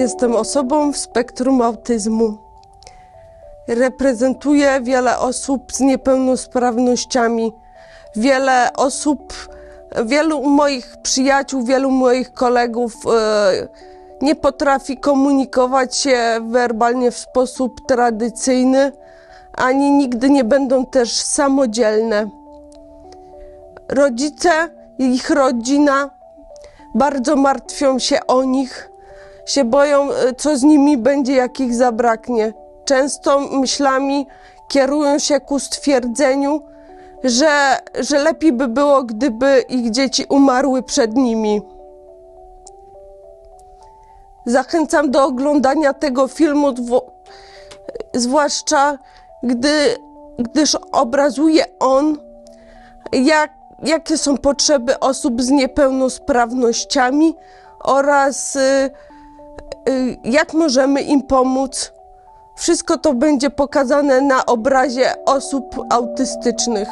Jestem osobą w spektrum autyzmu. Reprezentuję wiele osób z niepełnosprawnościami. Wiele osób, wielu moich przyjaciół, wielu moich kolegów e, nie potrafi komunikować się werbalnie w sposób tradycyjny, ani nigdy nie będą też samodzielne. Rodzice ich rodzina bardzo martwią się o nich, się boją, y, co z nimi będzie, jak ich zabraknie. Często myślami kierują się ku stwierdzeniu, że, że lepiej by było, gdyby ich dzieci umarły przed nimi. Zachęcam do oglądania tego filmu, zwłaszcza gdy, gdyż obrazuje on, jak, jakie są potrzeby osób z niepełnosprawnościami oraz y, jak możemy im pomóc. Wszystko to będzie pokazane na obrazie osób autystycznych.